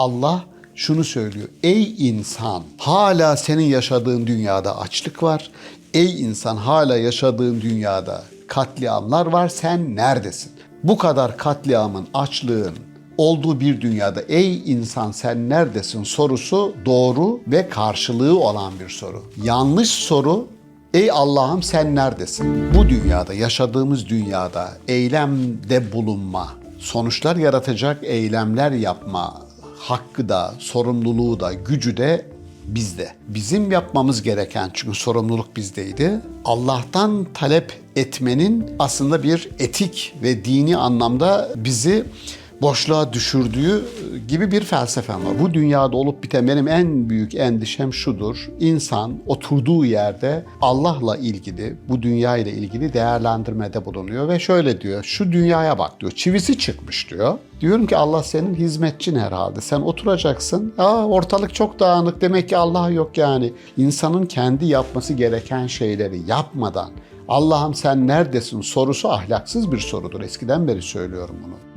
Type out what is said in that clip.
Allah şunu söylüyor. Ey insan hala senin yaşadığın dünyada açlık var. Ey insan hala yaşadığın dünyada katliamlar var. Sen neredesin? Bu kadar katliamın, açlığın olduğu bir dünyada ey insan sen neredesin sorusu doğru ve karşılığı olan bir soru. Yanlış soru Ey Allah'ım sen neredesin? Bu dünyada, yaşadığımız dünyada eylemde bulunma, sonuçlar yaratacak eylemler yapma hakkı da, sorumluluğu da, gücü de bizde. Bizim yapmamız gereken çünkü sorumluluk bizdeydi. Allah'tan talep etmenin aslında bir etik ve dini anlamda bizi boşluğa düşürdüğü gibi bir felsefem var. Bu dünyada olup biten benim en büyük endişem şudur. İnsan oturduğu yerde Allah'la ilgili, bu dünya ile ilgili değerlendirmede bulunuyor ve şöyle diyor. Şu dünyaya bak diyor. Çivisi çıkmış diyor. Diyorum ki Allah senin hizmetçin herhalde. Sen oturacaksın. Aa ortalık çok dağınık. Demek ki Allah yok yani. İnsanın kendi yapması gereken şeyleri yapmadan Allah'ım sen neredesin sorusu ahlaksız bir sorudur. Eskiden beri söylüyorum bunu.